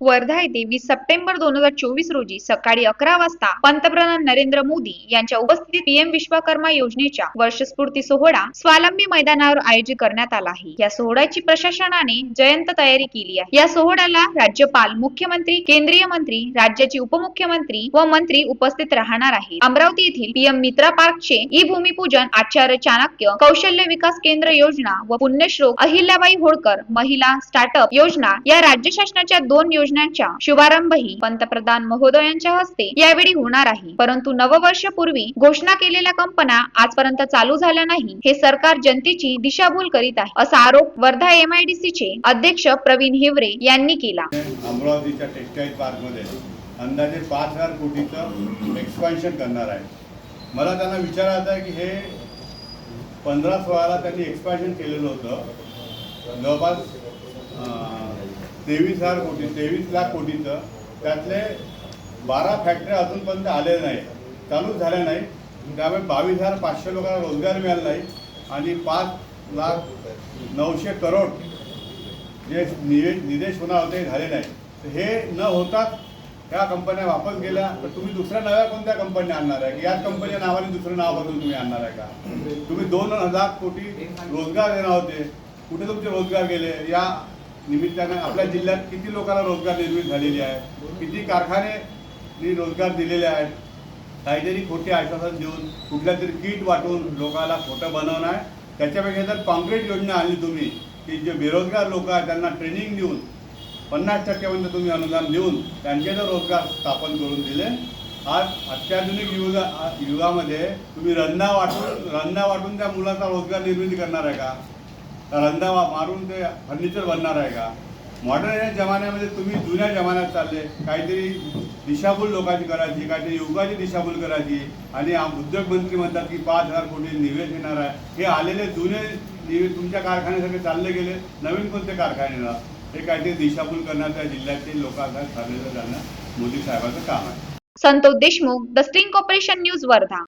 वर्धा येथे वीस सप्टेंबर दोन हजार चोवीस रोजी सकाळी अकरा वाजता पंतप्रधान नरेंद्र मोदी यांच्या उपस्थितीत पीएम विश्वकर्मा योजनेच्या वर्षस्फूर्ती सोहळा स्वावलंबी मैदानावर आयोजित करण्यात आला आहे. या सोहळ्याची प्रशासनाने जयंत तयारी केली आहे. या सोहळ्याला राज्यपाल मुख्यमंत्री केंद्रीय मंत्री राज्याचे उपमुख्यमंत्री व मंत्री उपस्थित राहणार आहेत. अमरावती येथील पीएम मित्रा पार्कचे ई भूमिपूजन आचार्य चाणक्य कौशल्य विकास केंद्र योजना व पुण्यश्लोक अहिल्याबाई होळकर महिला स्टार्टअप योजना या राज्य शासनाच्या दोन योजना योजनांच्या शुभारंभही पंतप्रधान महोदयांच्या हस्ते यावेळी होणार आहे. परंतु नववर्षपूर्वी घोषणा केलेल्या कंपन्या आजपर्यंत चालू झाल्या नाही. हे सरकार जनतेची दिशाभूल करीत आहे असा आरोप वर्धा एमआयडीसी चे अध्यक्ष प्रवीण हिवरे यांनी केला. अमरावतीच्या टेक्सटाईल पार्कमध्ये अंदाजे पाच हजार कोटीचं एक्सपान्शन करणार आहे. मला त्यांना विचारायचं आहे की हे पंधरा सोळाला त्यांनी एक्सपान्शन केलेलं होतं. जवळपास तेवीस हजार कोटी तेवीस लाख कोटीचं त्यातले बारा फॅक्टऱ्या अजूनपर्यंत आलेल्या नाही चालूच झाल्या नाही त्यामुळे बावीस हजार पाचशे लोकांना रोजगार मिळाला नाही. आणि पाच लाख नऊशे करोड जे निवे निदेश होणार होते झाले नाही तर हे न होताच ह्या कंपन्या वापस गेल्या. तर तुम्ही दुसऱ्या नव्या कोणत्या कंपन्या आणणार आहे? की याच कंपनीच्या नावाने दुसरं नाव बदलून तुम्ही आणणार आहे का? तुम्ही दोन हजार कोटी रोजगार देणार होते. कुठे तुमचे रोजगार गेले? या निमित्ताने आपल्या जिल्ह्यात किती लोकांना रोजगार निर्मित झालेली आहे? किती कारखाने रोजगार दिलेले आहेत? काहीतरी खोटे आश्वासन देऊन कुठल्या तरी किट वाटून लोकांना खोटं बनवणं आहे? त्याच्यापेक्षा जर कॉन्क्रीट योजना आणली तुम्ही की जे बेरोजगार लोक आहेत त्यांना ट्रेनिंग देऊन पन्नास टक्क्यापर्यंत तुम्ही अनुदान देऊन त्यांचे जर रोजगार स्थापन करून दिले. आज अत्याधुनिक युगा युगामध्ये तुम्ही रंधा वाटून रंधा वाटून त्या मुलाचा रोजगार निर्मिती करणार आहे का? का मारून ते फर्निचर बनणार आहे का? मॉडर्न या जमान्यामध्ये तुम्ही जुन्या जमान्यात चालले काहीतरी दिशाभूल लोकांची करायची काहीतरी युगाची दिशाभूल करायची. आणि उद्योग उद्योगमंत्री म्हणतात की पाच हजार कोटी निवेश येणार आहे. हे आलेले जुने निवेश तुमच्या कारखान्यासारखे चालले गेले नवीन कोणते कारखाने येणार? हे काहीतरी दिशाभूल करण्याचं जिल्ह्यातील लोकांना ठरलेलं जाणं मोदी साहेबांचं काम आहे. Santosh Deshmukh the sting corporation news Wardha.